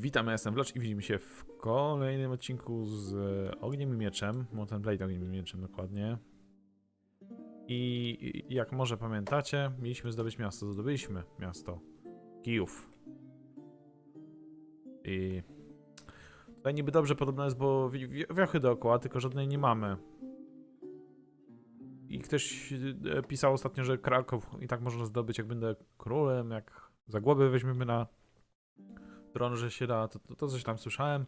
Witam, ja jestem Vlocz i widzimy się w kolejnym odcinku z e, Ogniem i Mieczem. Mountain Blade Ogniem i Mieczem dokładnie. I jak może pamiętacie, mieliśmy zdobyć miasto. Zdobyliśmy miasto. Kijów. I tutaj niby dobrze podobno jest, bo wi- wi- wiochy dookoła, tylko żadnej nie mamy. I ktoś e, pisał ostatnio, że Kraków i tak można zdobyć, jak będę królem, jak zagłoby weźmiemy na że się da, to, to, to coś tam słyszałem.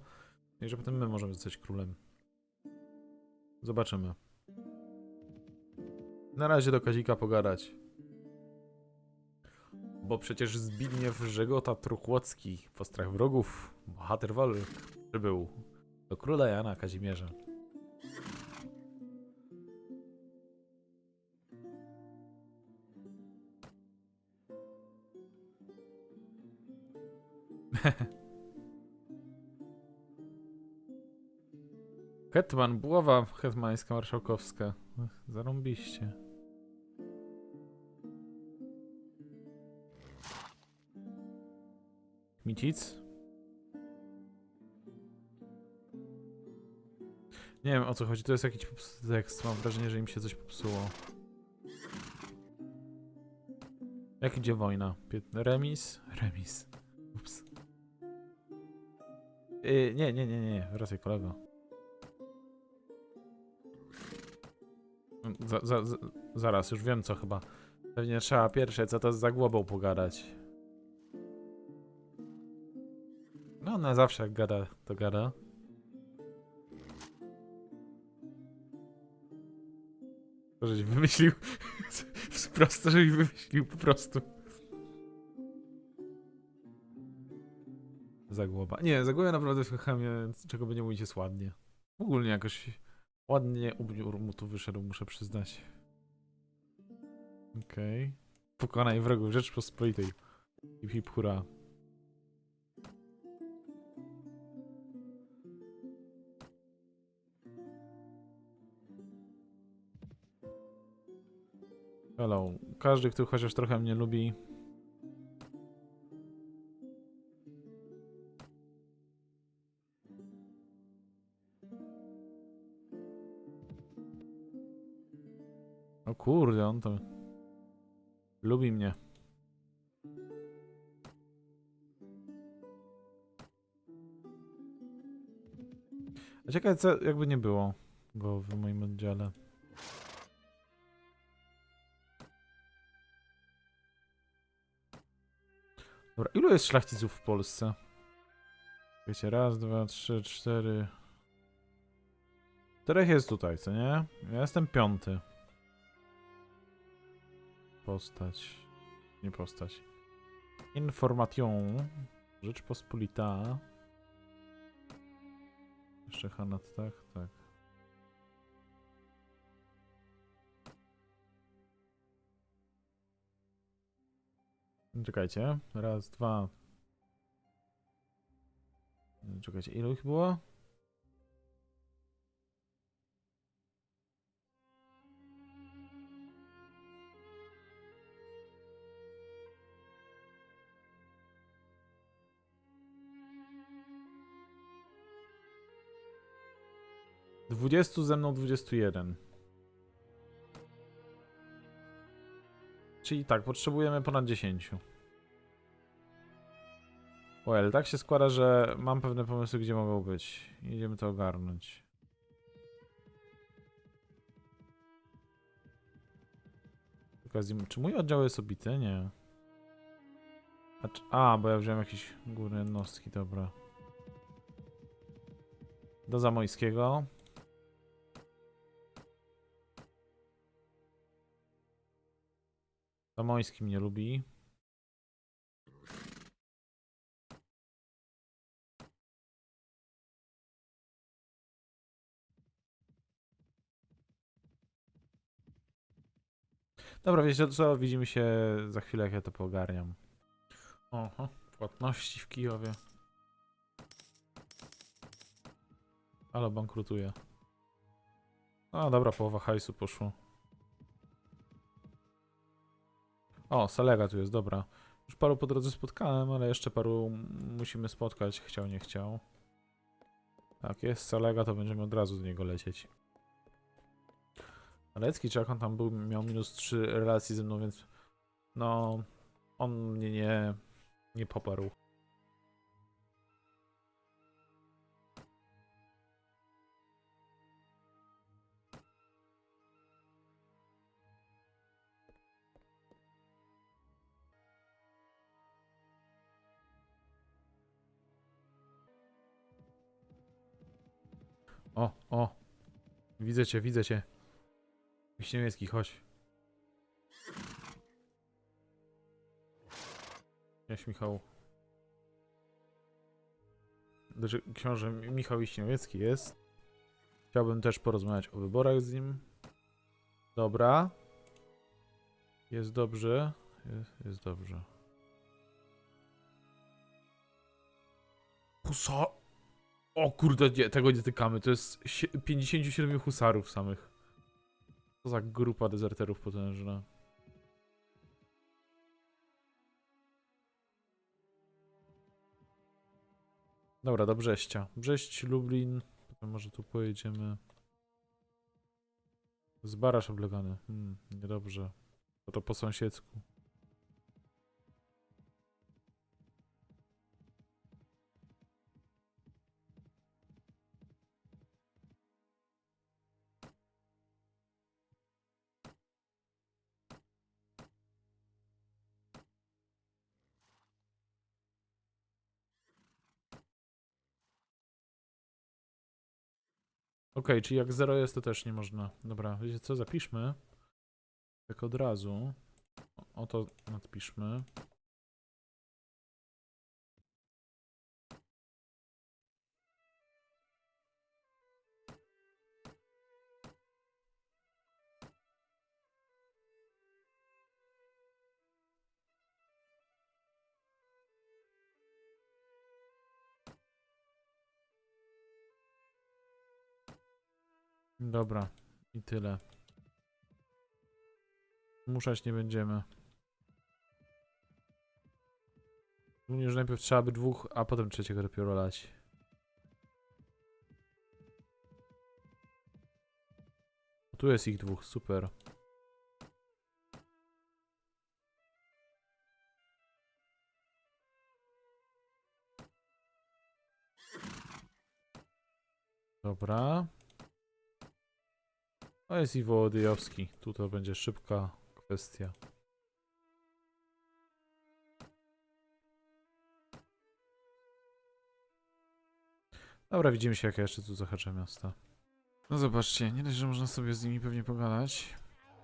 I że potem my możemy zostać królem. Zobaczymy. Na razie do Kazika pogadać. Bo przecież Zbigniew Żegota Trukłocki, postrach wrogów, bohater walk, przybył do króla Jana Kazimierza. Hetman, buława hetmańska marszałkowska. Zarąbiście. Micic? Nie wiem o co chodzi, to jest jakiś popsuty tekst. Mam wrażenie, że im się coś popsuło. Jak idzie wojna? Remis? Remis. Ups. Yy, nie, nie, nie, nie, wracaj kolego. Za, za, za, zaraz, już wiem co chyba. Pewnie trzeba pierwsze, co to z zagłobą pogadać. No, ona zawsze jak gada, to gada. To, żeś wymyślił. Prosto, żeś wymyślił po prostu. Zagłoba. Nie, zagłobia naprawdę w chamie, czego by nie mówić jest ładnie. Ogólnie jakoś ładnie ubiór mu tu wyszedł, muszę przyznać. Okej. Pokonaj wrogów Rzeczpospolitej. Hip hip hura. Hello. Każdy, kto chociaż trochę mnie lubi. Lubi mnie. A ciekawe co jakby nie było go w moim oddziale. Dobra, ilu jest szlachciców w Polsce? Wiecie, raz, dwa, trzy, cztery. Czterech jest tutaj, co nie? Ja jestem piąty. Postać. Nie postać. Information. Rzeczpospolita. Jeszcze Hanat, tak? Tak. Czekajcie. Raz, dwa. Czekajcie, ilu ich było? Dwudziestu ze mną dwudziestu jeden. Czyli tak, potrzebujemy ponad 10. Well, tak się składa, że mam pewne pomysły, gdzie mogą być. Idziemy to ogarnąć. Czy mój oddział jest obity? Nie. A, czy- a, bo ja wziąłem jakieś górne jednostki, dobra. Do Zamojskiego. Zamojski mnie lubi. Dobra, wiecie co? Widzimy się za chwilę, jak ja to poogarniam. Oho, płatności w Kijowie. Ale bankrutuje. No dobra, połowa hajsu poszło. O, Salega tu jest, dobra. Już paru po drodze spotkałem, ale jeszcze paru musimy spotkać, chciał, nie chciał. Tak, jest Salega, to będziemy od razu do niego lecieć. Alecki, czy jak on tam był, miał minus 3 relacji ze mną, więc no, on mnie nie, nie poparł. O, o. Widzę cię, widzę cię. Wiśniewiecki, chodź. Cześć Michał. Znaczy, książę Michał Wiśniewiecki jest. Chciałbym też porozmawiać o wyborach z nim. Dobra. Jest dobrze. Jest, jest dobrze. Husa... O kurde, nie, tego nie tykamy. To jest sie- 57 husarów samych. Co za grupa dezerterów potężna. Dobra, do Brześcia. Brześć, Lublin. Potem może tu pojedziemy. Zbarasz oblegany. Hmm, niedobrze. To to po sąsiedzku. Okej, czyli jak 0 jest, to też nie można. Dobra, wiecie co, zapiszmy. Tak od razu. O to nadpiszmy. Dobra, i tyle. Muszać nie będziemy. Również najpierw trzeba by dwóch, a potem trzeciego dopiero lać. Tu jest ich dwóch, super. Dobra. To jest i Wołodyjowski. Tu to będzie szybka kwestia. Dobra, widzimy się jak ja jeszcze tu zahaczę miasta. No zobaczcie, nie dość, że można sobie z nimi pewnie pogadać.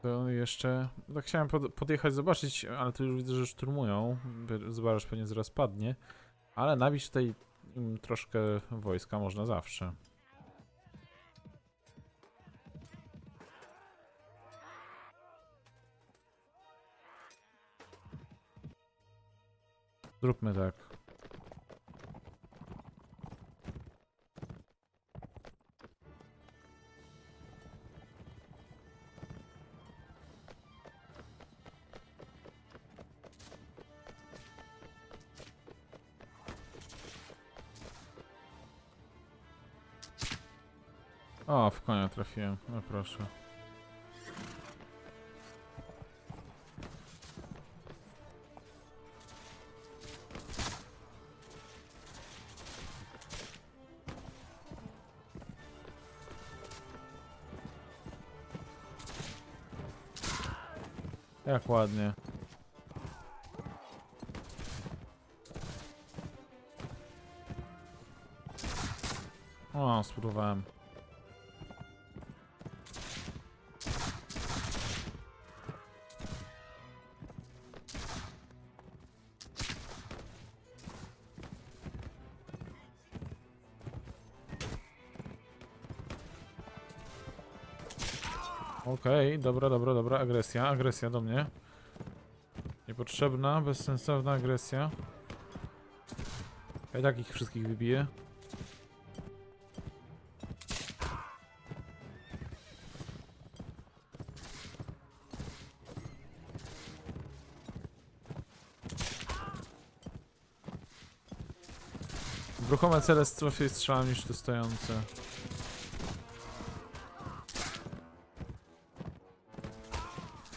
To jeszcze... Tak chciałem pod, podjechać, zobaczyć, ale tu już widzę, że szturmują. Zobacz, pewnie zaraz padnie. Ale nabić tutaj im troszkę wojska można zawsze. Zróbmy tak. O, w konia trafiłem. No proszę. Jak Okej, okay, dobra, dobra, dobra, agresja, agresja do mnie. Niepotrzebna, bezsensowna agresja. Ja i tak ich wszystkich wybiję. Ruchome cele strofie strzałami niż to stojące.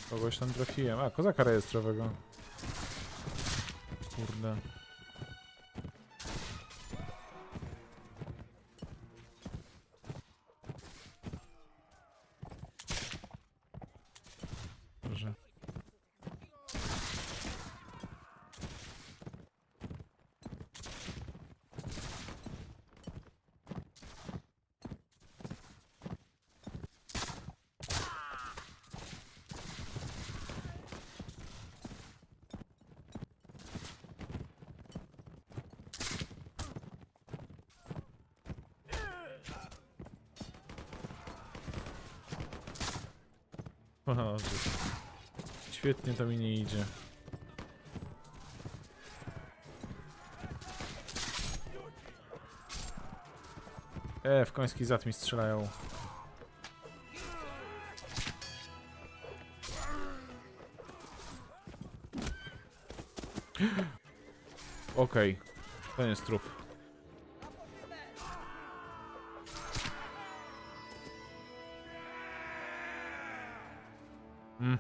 Kogoś tam trafiłem. A, kozaka rejestrowego. Kurde. Dobrze. O, Boże. Świetnie to mi nie idzie. E, w koński zad mi strzelają. Okej, to nie jest trup. Mm.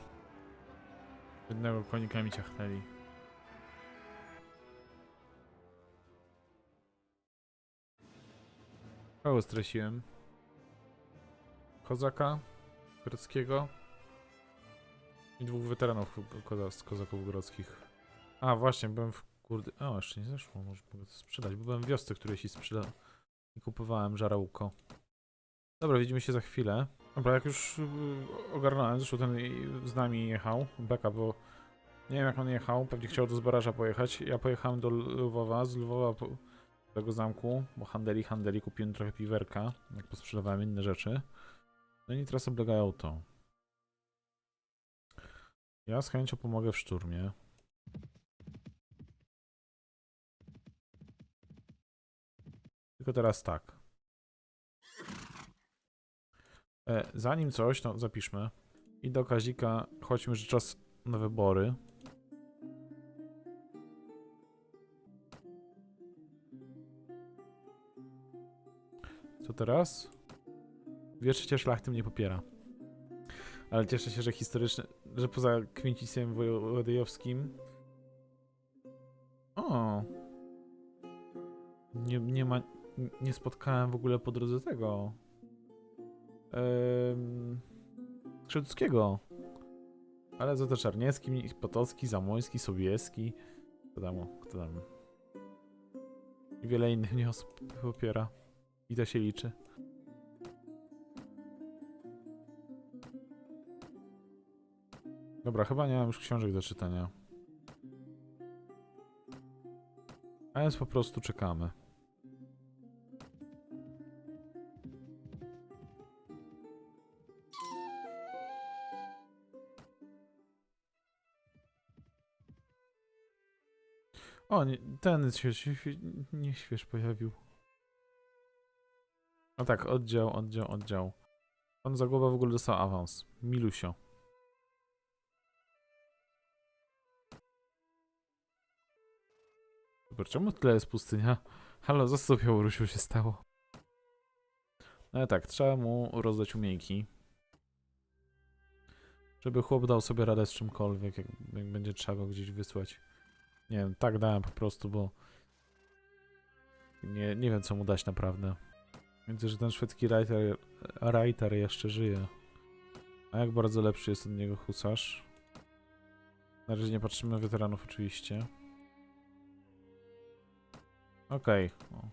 Jednego konika mi ciachnęli. Kogo straciłem? Kozaka grodzkiego i dwóch weteranów z kozaków grodzkich. A właśnie, byłem w kurde... O, jeszcze nie zeszło, może mogę to sprzedać, bo byłem w wiosce, której się sprzeda i kupowałem żarałko. Dobra, widzimy się za chwilę. Dobra, jak już yy, ogarnąłem, zresztą ten z nami jechał, Beka, bo nie wiem jak on jechał, pewnie chciał do Zbaraża pojechać. Ja pojechałem do Lwowa, z Lwowa po, tego zamku, bo handeli, handeli, kupiłem trochę piwerka, jak posprzedawałem inne rzeczy. No i teraz oblegają to. Ja z chęcią pomogę w szturmie. Tylko teraz tak. E, zanim coś, to zapiszmy. I do Kazika chodźmy, że czas na wybory. Co teraz? Dwie trzecie szlachty mnie popiera. Ale cieszę się, że historyczne, że poza Kwincicjem Wojewodejowskim o nie, nie ma, nie spotkałem w ogóle po drodze tego Skrzytuckiego. Ale za to Czarniecki, Potocki, Zamoński, Sobieski. Kto tam, kto tam. I wiele innych mnie osób popiera. I to się liczy. Dobra, chyba nie mam już książek do czytania. A więc po prostu czekamy. O, nie, ten się, się, nie śwież pojawił. No tak, oddział, oddział, oddział. Pan Zagłoba w ogóle dostał awans. Milusio. Super, czemu tyle jest pustynia? Halo, co z tą Białorusią się stało? No tak, trzeba mu rozdać umiejki. Żeby chłop dał sobie radę z czymkolwiek, jak, jak będzie trzeba go gdzieś wysłać. Nie wiem, tak dałem po prostu, bo nie, nie wiem co mu dać naprawdę. Widzę, że ten szwedzki writer, writer jeszcze żyje. A jak bardzo lepszy jest od niego husarz? Na razie nie patrzymy na weteranów oczywiście. Okej. Okay.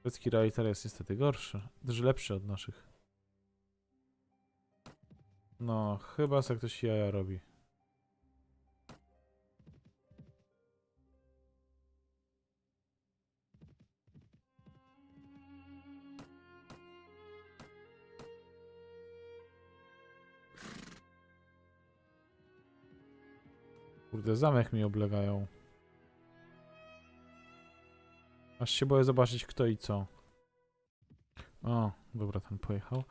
Szwedzki writer jest niestety gorszy. Też lepszy od naszych. No, chyba se ktoś jaja robi. Kurde, zamek mi oblegają. Aż się boję zobaczyć kto i co. O, dobra, ten pojechał.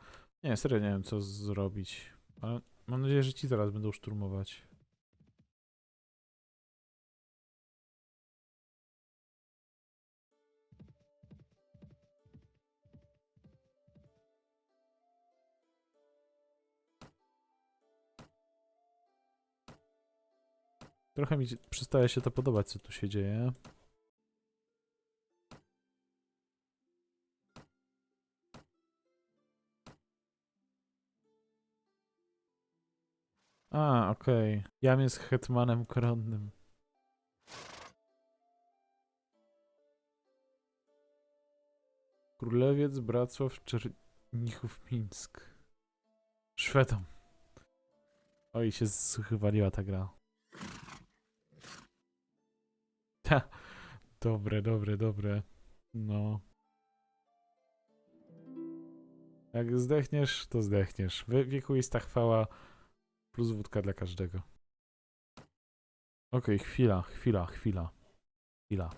Nie, serio nie wiem co zrobić. Ale mam nadzieję, że ci zaraz będą szturmować. Trochę mi przestaje się to podobać, co tu się dzieje. A, okej. Jam jest hetmanem koronnym. Królewiec Bracław Czernichów Mińsk. Szwedom. Oj, się wywaliła ta gra. Ta. Dobre, dobre, dobre. No. Jak zdechniesz, to zdechniesz. Wie- Wiekuista chwała plus wódka dla każdego. Okej, chwila, chwila, chwila. Chwila.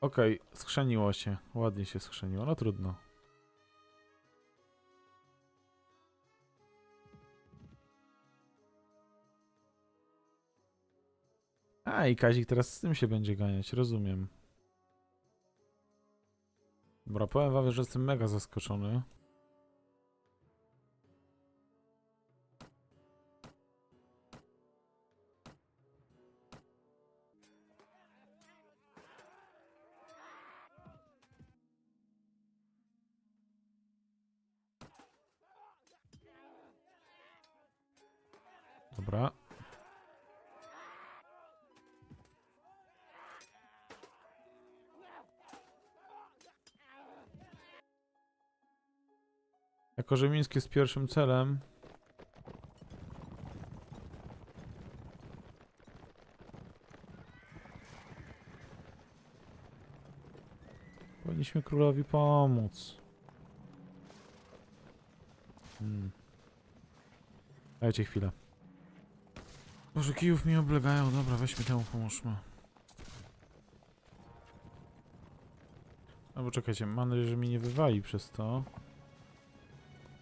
Okej, skrzeniło się. Ładnie się skrzeniło. No trudno. A i Kazik teraz z tym się będzie ganiać, rozumiem. Dobra, powiem wam, że jestem mega zaskoczony. Mińsk jest pierwszym celem. Powinniśmy królowi pomóc. Hmm. Dajcie chwilę. Boże, kijów mi oblegają. Dobra, weźmy temu, pomóżmy. Albo czekajcie, mam nadzieję, że mi nie wywali przez to.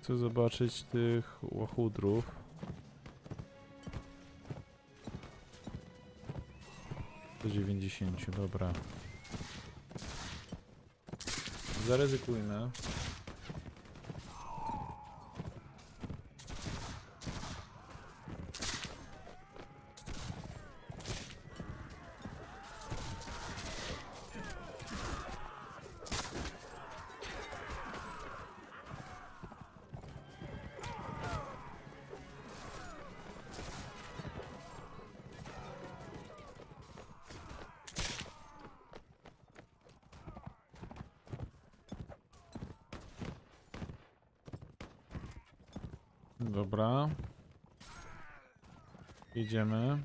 Chcę zobaczyć tych łachudrów. Do 90, dobra. Zaryzykujmy. Dobra. Jedziemy.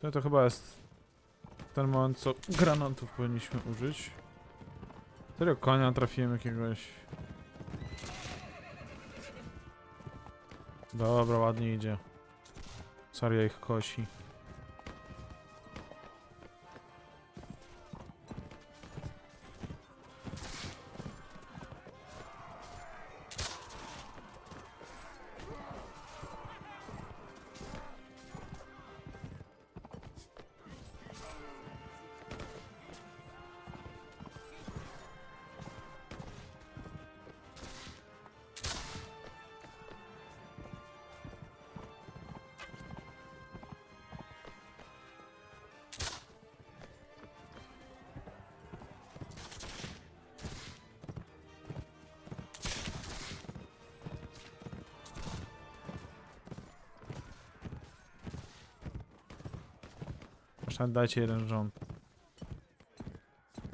To, to chyba jest ten moment, co granatów powinniśmy użyć. Serio konia trafiłem jakiegoś. Dobra, ładnie idzie. Saria ich kosi. Proszę, dajcie jeden rząd.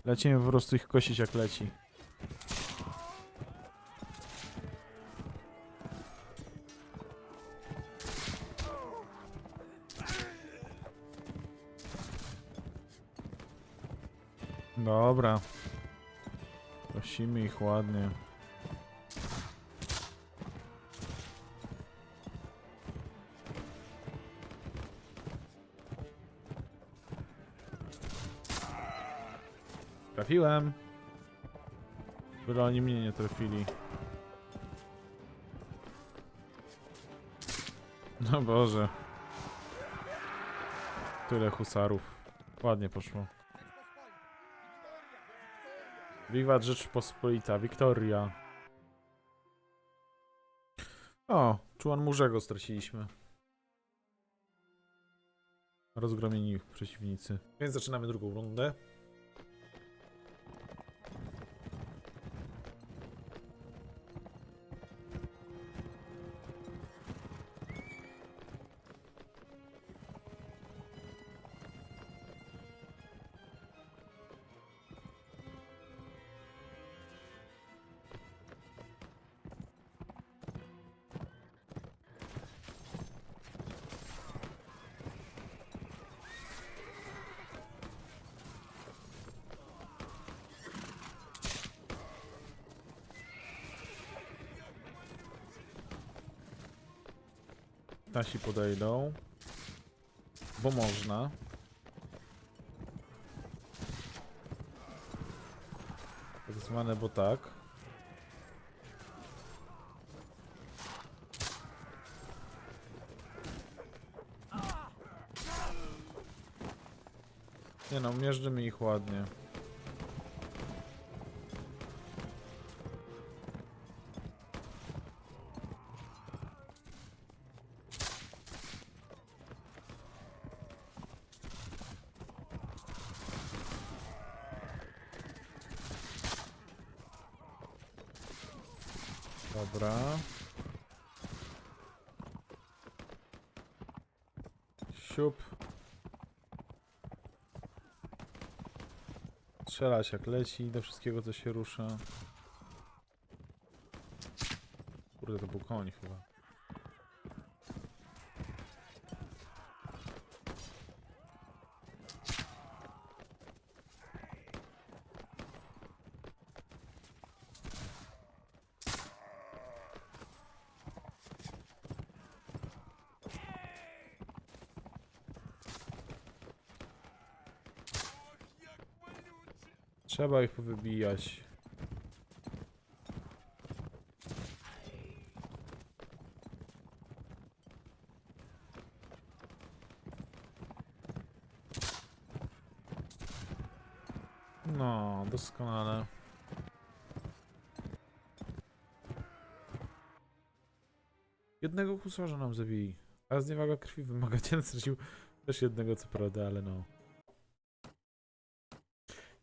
Lecimy po prostu ich kosić jak leci. Dobra. Prosimy ich ładnie. Trafiłem. Byle oni mnie nie trafili. No Boże. Tyle husarów. Ładnie poszło. Wiwat Rzeczpospolita, Wiktoria. O, Czułan Murzego straciliśmy. Rozgromieni przeciwnicy. Więc zaczynamy drugą rundę. Nasi podejdą. Bo można. Tak zwane, bo tak. Nie no, mierzymy ich ładnie. Dobra. Siup. Strzelać jak leci do wszystkiego co się rusza. Kurde, to był koń chyba. Trzeba ich powybijać. No, doskonale. Jednego husarza nam zabili. A zniewaga krwi wymaga cię stracił też jednego co prawda, ale no.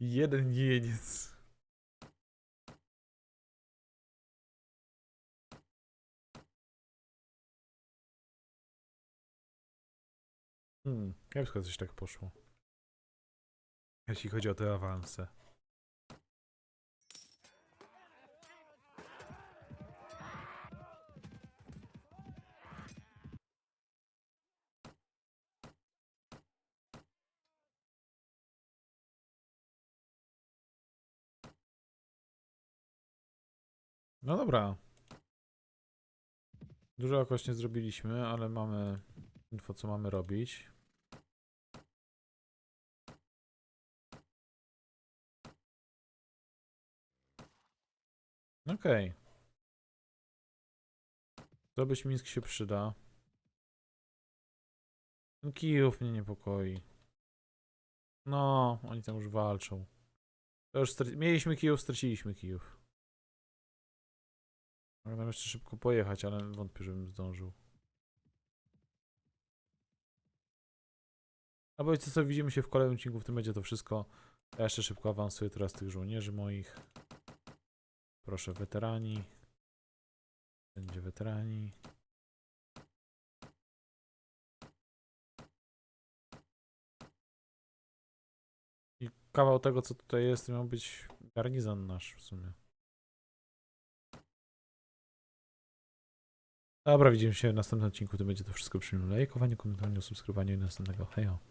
Jeden jeniec. Hmm, kiepsko coś tak poszło. Jeśli chodzi o te awanse. No dobra. Dużo jakoś nie zrobiliśmy, ale mamy info, co mamy robić. Okej. Zdobyć Mińsk się przyda. Kijów mnie niepokoi. No, oni tam już walczą. To już mieliśmy Kijów, straciliśmy Kijów. Mogę tam jeszcze szybko pojechać, ale wątpię, żebym zdążył. A bo wiecie co, widzimy się w kolejnym odcinku, w tym będzie to wszystko. Ja jeszcze szybko awansuję teraz tych żołnierzy moich. Proszę, weterani. Będzie weterani. I kawał tego, co tutaj jest, miał być garnizon nasz w sumie. Dobra, widzimy się w następnym odcinku. To będzie to wszystko przy lajkowaniu, komentowaniu, subskrybowaniu i następnego. Hejo.